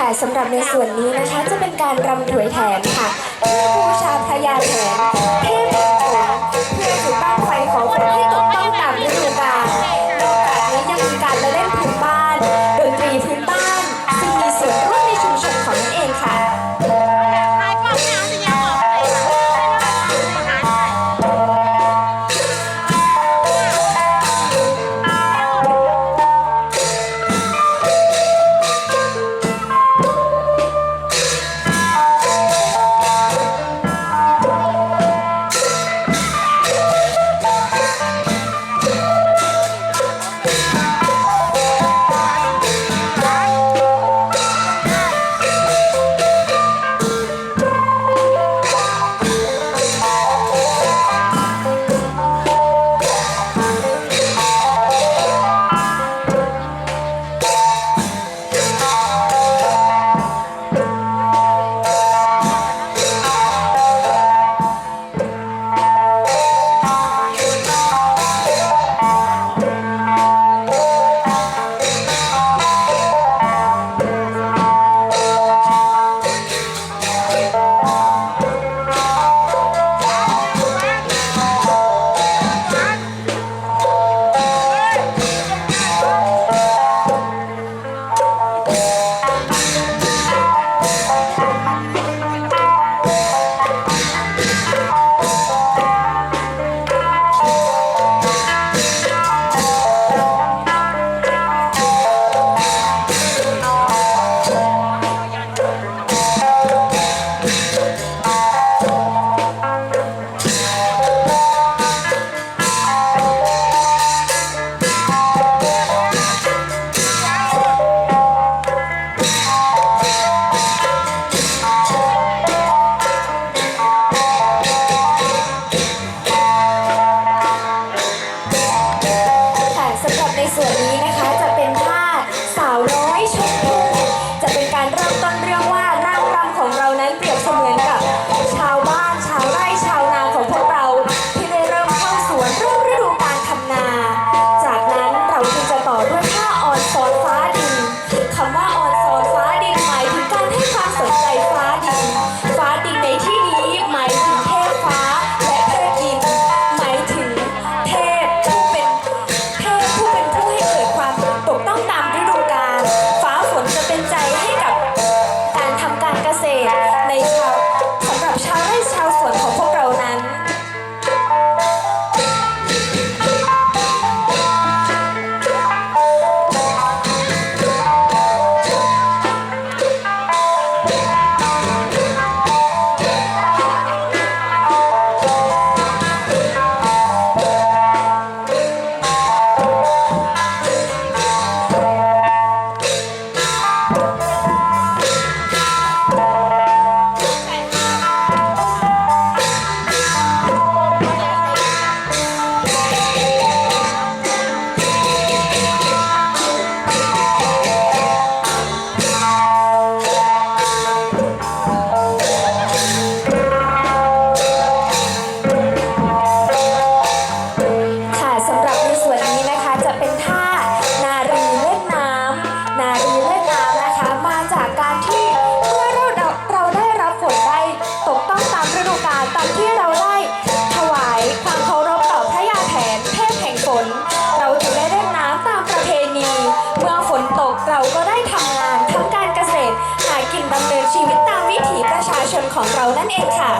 ค่ะสำหรับในส่วนนี้นะคะจะเป็นการรำถวยแถนค่ะเทพกูชาพรยาแถนเทพ como ของเรานั่นเองค่ะ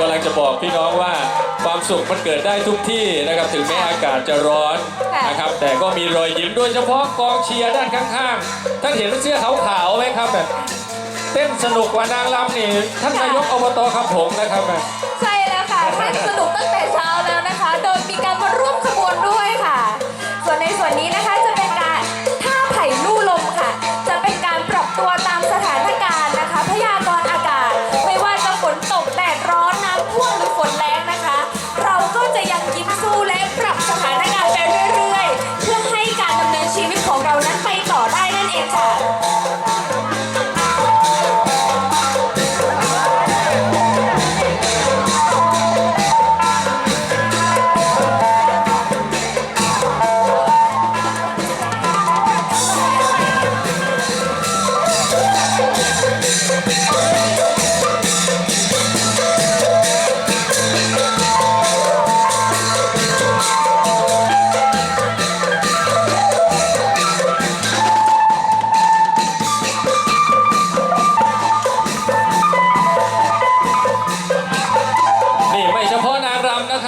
กำลังจะบอกพี่น้องว่าความสุขมันเกิดได้ทุกที่นะครับถึงแม้อากาศจะร้อนค่ะนะครับแต่ก็มีรอยยิ้มโดยเฉพาะกองเชียร์ด้านข้างๆท่านเห็นเสื้อขาวๆไหมครับแบบเต้นสนุกกว่านางรำนี่ท่านนายกอบตครับผมนะครับใช่แล้วค่ะท่านสนุกตั้งแต่เช้าแล้วนะคะ โดยมีการมาร่วมขบวนด้วยค่ะ ส่วนในส่วนนี้นะคะ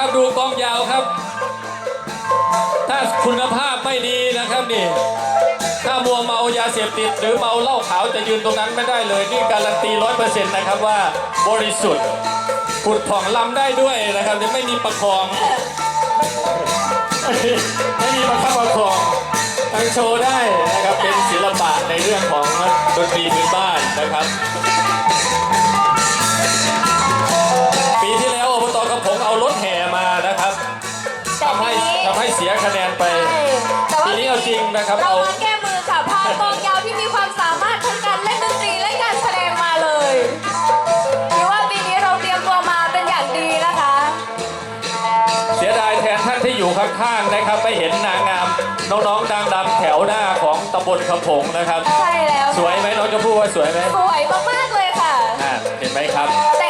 นะครับ ดูกองยาวครับ ถ้าคุณภาพไม่ดีนะครับนี่ ถ้ามัวเมายาเสพติด หรือเมาเหล้าขาวจะยืนตรงนั้นไม่ได้เลย นี่การันตีร้อยเปอร์เซ็นต์นะครับว่าบริสุทธิ์ผุดผ่องลำได้ด้วยนะครับจะไม่มีประคอง ไม่มีประคับประคองทั้งโชว์ได้นะครับเป็นศิลปะในเรื่องของดนตรีพื้นบ้านนะครับ คะแนนไปใช่แต่ว่าปีนี้เอาจริงนะครับเราเอา มาแก้มือค่ะพากองยาวที่มีความสามารถทั้งการเล่นดนตรีและการแสดงมาเลยถือว่าปีนี้เราเตรียมตัวมาเป็นอย่างดีนะคะ เสียดายแทนท่านที่อยู่ข้างๆนะครับ ไม่เห็นนางงาม น้องๆดังดำแถวหน้าของตำบลคำผงนะครับ ใช่แล้วสวยไหมน้องจะพูดว่าสวยไหมสวยมากๆเลยค่ะ อ่าเห็นไหมครับ แต่งหน้าตั้งแต่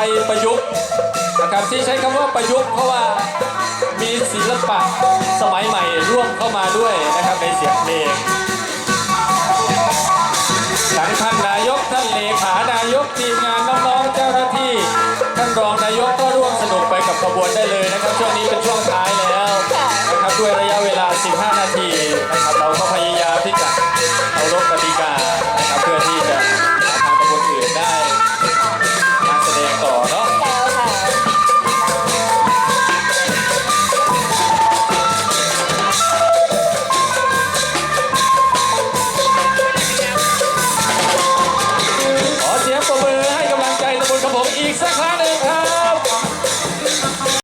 ยาวไทยประยุกต์นะครับที่ใช้คำว่าประยุกต์เพราะว่ามีศิลปะสมัยใหม่ร่วมเข้ามาด้วยนะครับในเสียงเพลงทั้งท่านนายกท่านเลขานายกทีมงานน้องๆเจ้าหน้าที่ ท่านรองนายกก็ร่วมสนุกไปกับขบวนได้เลยนะครับ ช่วงนี้เป็นช่วงท้ายแล้วนะครับด้วยระยะเวลา 15 นาที